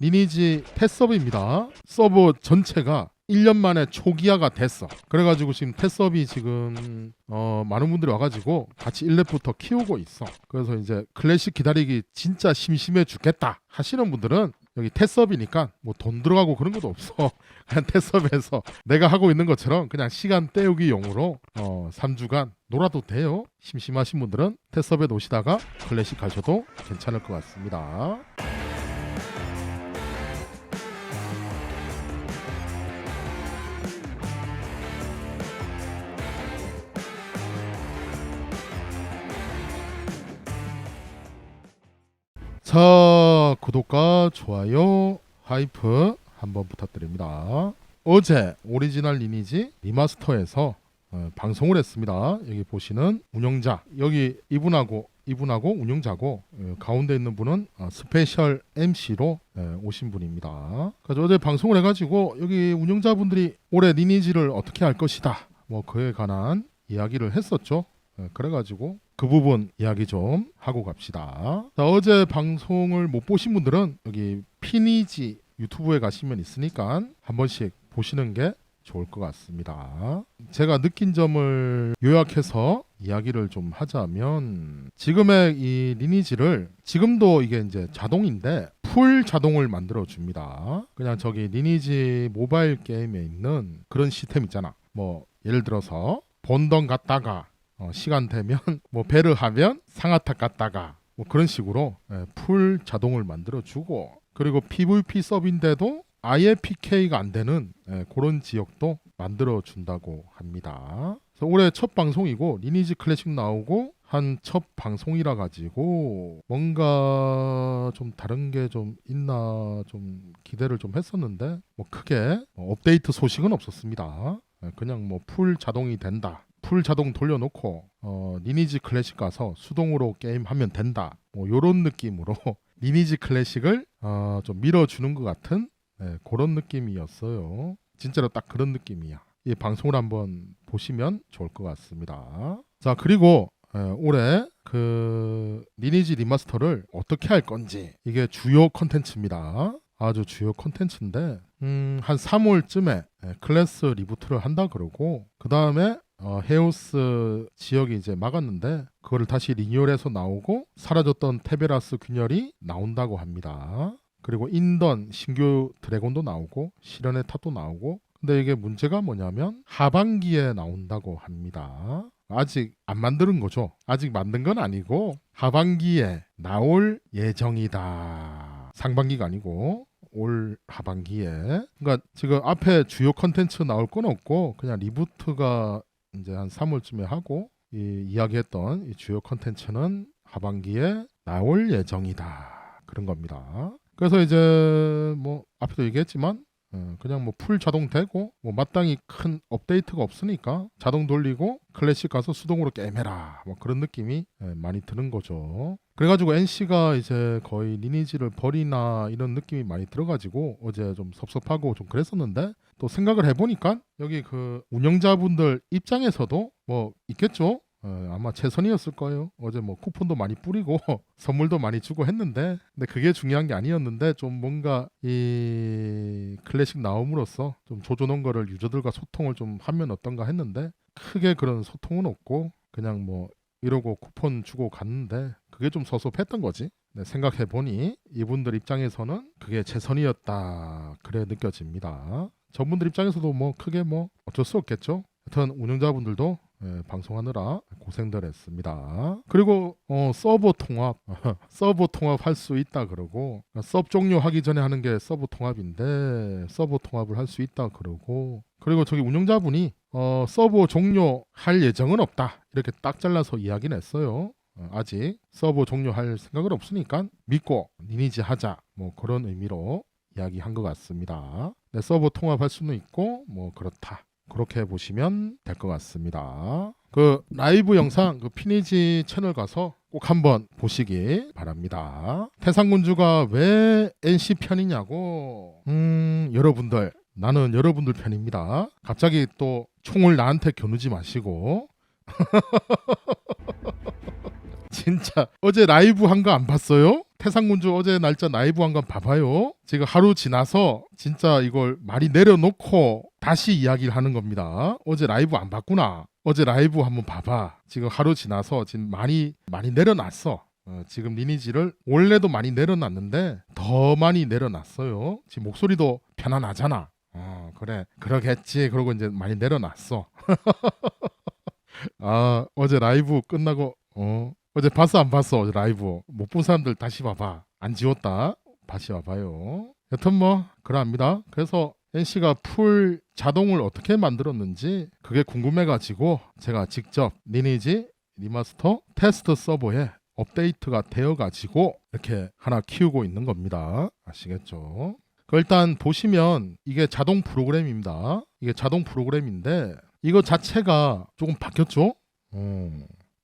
리니지 테서브입니다. 서버 전체가 1년 만에 초기화가 됐어. 그래가지고 지금 테서비 지금 어, 많은 분들이 와가지고 같이 1렙부터 키우고 있어. 그래서 이제 클래식 기다리기 진짜 심심해 죽겠다 하시는 분들은 여기 테서비니까 뭐 돈 들어가고 그런 것도 없어. 그냥 테서비에서 내가 하고 있는 것처럼 그냥 시간 때우기용으로 어, 3주간 놀아도 돼요. 심심하신 분들은 테서비에 오시다가 클래식 가셔도 괜찮을 것 같습니다. 자 구독과 좋아요 하이프 한번 부탁드립니다. 어제 오리지널 리니지 리마스터에서 어, 방송을 했습니다. 여기 보시는 운영자 여기 이분하고 이분하고 운영자고 어, 가운데 있는 분은 어, 스페셜 MC로 오신 분입니다. 그래서 어제 방송을 해가지고 여기 운영자분들이 올해 리니지를 어떻게 할 것이다 뭐 그에 관한 이야기를 했었죠. 어, 그래가지고 그 부분 이야기 좀 하고 갑시다. 자, 어제 방송을 못 보신 분들은 여기 피니지 유튜브에 가시면 있으니까 한 번씩 보시는 게 좋을 것 같습니다. 제가 느낀 점을 요약해서 이야기를 좀 하자면 지금의 이 리니지를 지금도 이게 이제 자동인데 풀 자동을 만들어 줍니다. 그냥 저기 리니지 모바일 게임에 있는 그런 시스템 있잖아. 뭐 예를 들어서 본던 갔다가 어, 시간 되면 뭐 배를 하면 상하탑 갔다가 뭐 그런 식으로 예, 풀 자동을 만들어 주고 그리고 PVP 서비인데도 아예 PK가 안 되는 예, 그런 지역도 만들어 준다고 합니다. 올해 첫 방송이고 리니지 클래식 나오고 한 첫 방송이라 가지고 뭔가 좀 다른 게 좀 있나 좀 기대를 좀 했었는데 뭐 크게 뭐 업데이트 소식은 없었습니다. 예, 그냥 뭐 풀 자동이 된다. 풀 자동 돌려놓고 어, 리니지 클래식 가서 수동으로 게임하면 된다. 뭐 요런 느낌으로 리니지 클래식을 어, 좀 밀어주는 것 같은 예, 그런 느낌이었어요. 진짜로 딱 그런 느낌이야. 이 방송을 한번 보시면 좋을 것 같습니다. 자 그리고 예, 올해 그 리니지 리마스터를 어떻게 할 건지 이게 주요 컨텐츠입니다. 아주 주요 컨텐츠인데 음, 한 3월쯤에 예, 클래스 리부트를 한다 그러고 그 다음에 어, 헤오스 지역이 이제 막았는데 그거를 다시 리뉴얼해서 나오고 사라졌던 테베라스 균열이 나온다고 합니다. 그리고 인던 신규 드래곤도 나오고 실현의 탑도 나오고 근데 이게 문제가 뭐냐면 하반기에 나온다고 합니다. 아직 안 만드는 거죠. 아직 만든 건 아니고 하반기에 나올 예정이다. 상반기가 아니고 올 하반기에 그러니까 지금 앞에 주요 컨텐츠 나올 건 없고 그냥 리부트가 이제 한 3월쯤에 하고 이 이야기했던 이 주요 컨텐츠는 하반기에 나올 예정이다 그런 겁니다. 그래서 이제 뭐 앞에도 얘기했지만 어, 그냥 뭐 풀 자동 되고 뭐 마땅히 큰 업데이트가 없으니까 자동 돌리고 클래식 가서 수동으로 게임해라 뭐 그런 느낌이 예, 많이 드는 거죠. 그래가지고 NC가 이제 거의 리니지를 버리나 이런 느낌이 많이 들어가지고 어제 좀 섭섭하고 좀 그랬었는데 또 생각을 해보니까 여기 그 운영자분들 입장에서도 뭐 있겠죠. 어, 아마 최선이었을 거예요. 어제 뭐 쿠폰도 많이 뿌리고 선물도 많이 주고 했는데, 근데 그게 중요한 게 아니었는데 좀 뭔가 이 클래식 나옴으로써 좀 조져놓은 거를 유저들과 소통을 좀 하면 어떤가 했는데 크게 그런 소통은 없고 그냥 뭐 이러고 쿠폰 주고 갔는데 그게 좀 섭섭했던 거지. 네, 생각해 보니 이분들 입장에서는 그게 최선이었다 그래 느껴집니다. 저분들 입장에서도 뭐 크게 뭐 어쩔 수 없겠죠. 하여튼 운영자분들도 예, 방송하느라 고생들 했습니다. 그리고 어, 서버 통합, 서버 통합 할 수 있다 그러고 서브 종료하기 전에 하는 게 서버 통합인데 서버 통합을 할 수 있다 그러고 그리고 저기 운영자분이 어, 서버 종료할 예정은 없다 이렇게 딱 잘라서 이야기는 했어요. 어, 아직 서버 종료할 생각은 없으니까 믿고 리니지 하자 뭐 그런 의미로 이야기한 것 같습니다. 네, 서버 통합할 수는 있고 뭐 그렇다. 그렇게 보시면 될 것 같습니다. 그 라이브 영상 그 피니지 채널 가서 꼭 한번 보시기 바랍니다. 태상군주가 왜 NC 편이냐고 음 여러분들 나는 여러분들 편입니다. 갑자기 또 총을 나한테 겨누지 마시고 진짜 어제 라이브 한 거 안 봤어요? 태상군주 어제 날짜 라이브 한거 봐봐요. 지금 하루 지나서 진짜 이걸 많이 내려놓고 다시 이야기를 하는 겁니다. 어제 라이브 안 봤구나. 어제 라이브 한번 봐봐. 지금 하루 지나서 지금 많이 많이 내려놨어. 어, 지금 리니지를 원래도 많이 내려놨는데 더 많이 내려놨어요. 지금 목소리도 편안하잖아. 어, 그래 그러겠지. 그러고 이제 많이 내려놨어. 아 어제 라이브 끝나고 어 어제 봤어 안 봤어 어제 라이브 못 본 사람들 다시 봐봐 안 지웠다 다시 와봐요 여튼 뭐 그러합니다 그래서 NC가 풀 자동을 어떻게 만들었는지 그게 궁금해가지고 제가 직접 리니지 리마스터 테스트 서버에 업데이트가 되어가지고 이렇게 하나 키우고 있는 겁니다 아시겠죠? 그 일단 보시면 이게 자동 프로그램입니다 이게 자동 프로그램인데 이거 자체가 조금 바뀌었죠? 어.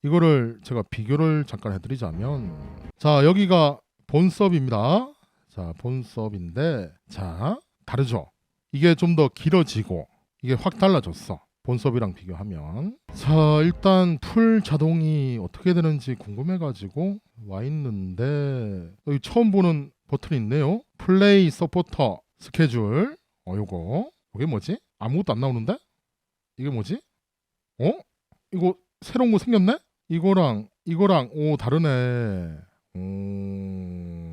이거를 제가 비교를 잠깐 해드리자면 자 여기가 본섭입니다. 자 본섭인데 자 다르죠? 이게 좀 더 길어지고 이게 확 달라졌어. 본섭이랑 비교하면 자 일단 풀 자동이 어떻게 되는지 궁금해가지고 와 있는데 여기 처음 보는 버튼이 있네요. 플레이 서포터 스케줄 어 요거 이게 뭐지? 아무것도 안 나오는데? 이게 뭐지? 어? 이거 새로운 거 생겼네? 이거랑 이거랑 오 다르네. 음...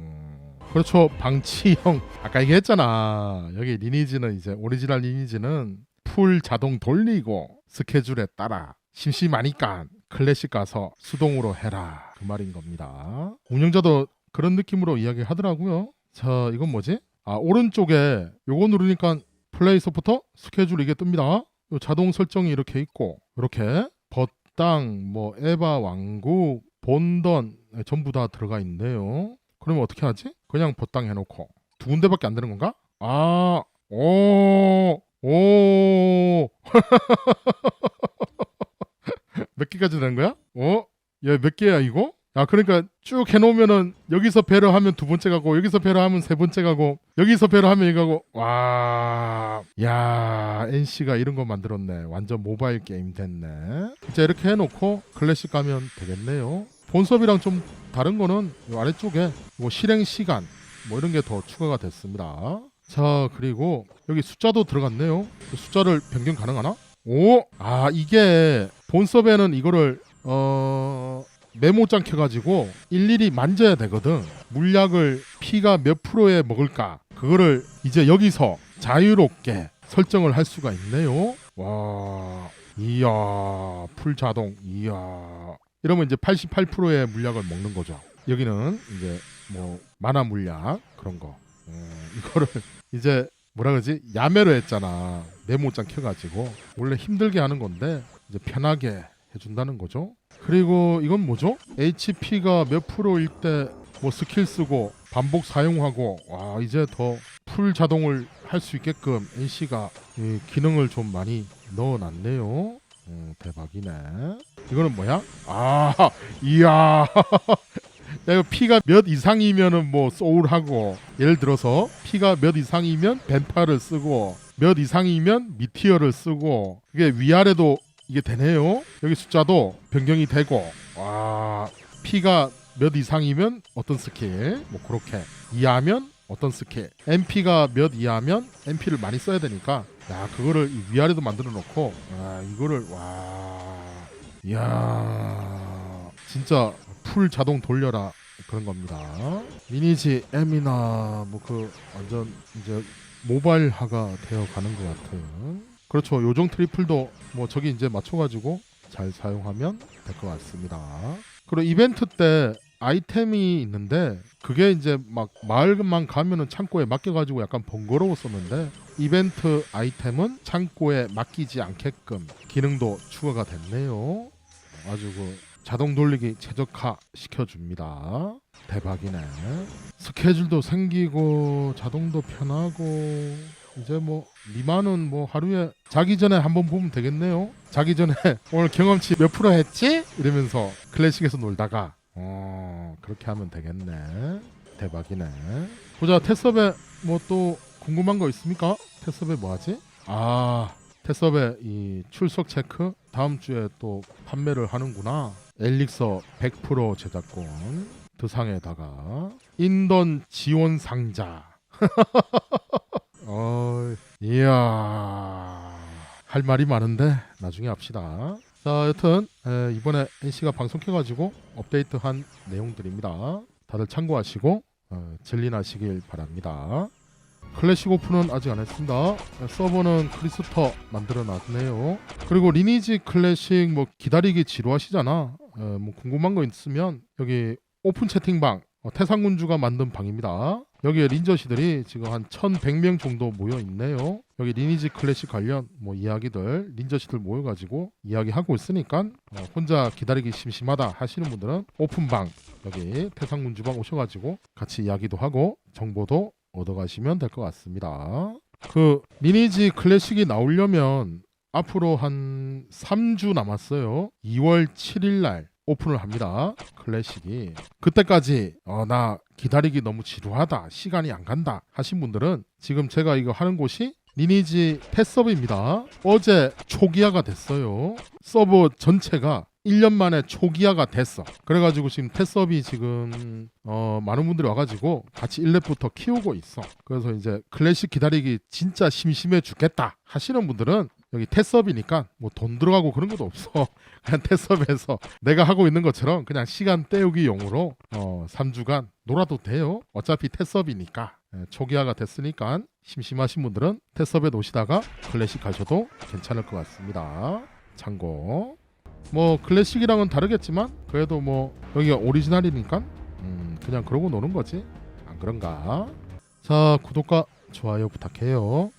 그렇죠. 방치형 아까 얘기했잖아. 여기 리니지는 이제 오리지널 리니지는 풀 자동 돌리고 스케줄에 따라 심심하니까 클래식 가서 수동으로 해라 그 말인 겁니다. 운영자도 그런 느낌으로 이야기하더라고요. 자 이건 뭐지? 아 오른쪽에 요거 누르니까 플레이 소프터 스케줄 이게 뜹니다. 요 자동 설정이 이렇게 있고 이렇게 버땅 뭐 에바 왕국 본던 네, 전부 다 들어가 있는데요. 그러면 어떻게 하지? 그냥 버땅 해놓고 두 군데밖에 안 되는 건가? 아, 오, 오, 몇 개까지 되는 거야? 어? 야, 몇 개야 이거? 아, 그러니까 쭉 해놓으면은 여기서 배려 하면 두 번째 가고 여기서 배려 하면 세 번째 가고 여기서 배려 하면 이거 가고 와, 야, NC가 이런 거 만들었네. 완전 모바일 게임 됐네. 이제 이렇게 해놓고 클래식 가면 되겠네요. 본섭이랑 좀 다른 거는 이 아래쪽에 뭐 실행 시간 뭐 이런 게 더 추가가 됐습니다. 자 그리고 여기 숫자도 들어갔네요. 숫자를 변경 가능하나? 오, 아 이게 본섭에는 이거를 어 메모장 켜가지고 일일이 만져야 되거든. 물약을 피가 몇 프로에 먹을까 그거를 이제 여기서 자유롭게 설정을 할 수가 있네요. 와, 이야 풀 자동, 이야. 이러면 이제 88%의 물약을 먹는 거죠. 여기는 이제 뭐 만화 물약 그런 거. 음, 이거를 이제 뭐라 그러지? 야매로 했잖아. 메모장 켜가지고 원래 힘들게 하는 건데 이제 편하게 해준다는 거죠. 그리고 이건 뭐죠? HP가 몇 프로일 때 뭐 스킬 쓰고 반복 사용하고 와 이제 더 풀 자동을 할 수 있게끔 NC가 이 기능을 좀 많이 넣어놨네요. 음, 대박이네. 이거는 뭐야? 아, 이야. 야, 이거 피가 몇 이상이면은 뭐 소울하고 예를 들어서 피가 몇 이상이면 뱀파를 쓰고 몇 이상이면 미티어를 쓰고 이게 위아래도 이게 되네요. 여기 숫자도 변경이 되고 와 피가 몇 이상이면 어떤 스킬 뭐 그렇게 이하면 어떤 스킬 MP가 몇 이하면 MP를 많이 써야 되니까 야 그거를 이 위아래도 만들어 놓고 아 이거를 와 이야 진짜 풀 자동 돌려라 그런 겁니다. 리니지 M이나 뭐 그 완전 이제 모바일화가 되어 가는 것 같은. 그렇죠. 요정 트리플도 뭐 저기 이제 맞춰가지고 잘 사용하면 될 것 같습니다. 그리고 이벤트 때 아이템이 있는데 그게 이제 막 마을만 가면은 창고에 맡겨가지고 약간 번거로웠었는데 이벤트 아이템은 창고에 맡기지 않게끔 기능도 추가가 됐네요. 아주 그 자동 돌리기 최적화 시켜줍니다. 대박이네. 스케줄도 생기고 자동도 편하고 이제 뭐 리마는 뭐 하루에 자기 전에 한번 보면 되겠네요. 자기 전에 오늘 경험치 몇 프로 했지? 이러면서 클래식에서 놀다가 어 그렇게 하면 되겠네. 대박이네. 보자 테스업에 뭐 또 궁금한 거 있습니까? 테스업에 뭐 하지? 아 테스업에 이 출석 체크 다음 주에 또 판매를 하는구나. 엘릭서 100% 제작권 드상에다가 인던 지원 상자 어, 이야 할 말이 많은데 나중에 합시다. 자, 여튼 에, 이번에 NC가 방송 켜가지고 업데이트한 내용들입니다. 다들 참고하시고 어, 진리나시길 바랍니다. 클래식 오픈은 아직 안 했습니다. 서버는 크리스터 만들어 놨네요. 그리고 리니지 클래식 뭐 기다리기 지루하시잖아. 어, 뭐 궁금한 거 있으면 여기 오픈 채팅방 어, 태상군주가 만든 방입니다. 여기에 린저시들이 지금 한 1100명 정도 모여 있네요. 여기 리니지 클래식 관련 뭐 이야기들 린저시들 모여가지고 이야기하고 있으니까 어, 혼자 기다리기 심심하다 하시는 분들은 오픈방 여기 태상군주방 오셔가지고 같이 이야기도 하고 정보도 얻어가시면 될 것 같습니다. 그 리니지 클래식이 나오려면 앞으로 한 3주 남았어요. 2월 7일 날 오픈을 합니다. 클래식이 그때까지 어, 나 기다리기 너무 지루하다 시간이 안 간다 하신 분들은 지금 제가 이거 하는 곳이 리니지 테서브입니다. 어제 초기화가 됐어요. 서버 전체가 1년 만에 초기화가 됐어. 그래가지고 지금 테서비 지금 어, 많은 분들이 와가지고 같이 1렙부터 키우고 있어. 그래서 이제 클래식 기다리기 진짜 심심해 죽겠다 하시는 분들은 여기 테서비니까 뭐 돈 들어가고 그런 것도 없어. 그냥 테서비에서 내가 하고 있는 것처럼 그냥 시간 때우기용으로 어, 3주간 놀아도 돼요. 어차피 테서비니까 예, 초기화가 됐으니까 심심하신 분들은 테서비에 오시다가 클래식 가셔도 괜찮을 것 같습니다. 참고. 뭐 클래식이랑은 다르겠지만 그래도 뭐 여기가 오리지널이니까 음, 그냥 그러고 노는 거지 안 그런가? 자 구독과 좋아요 부탁해요.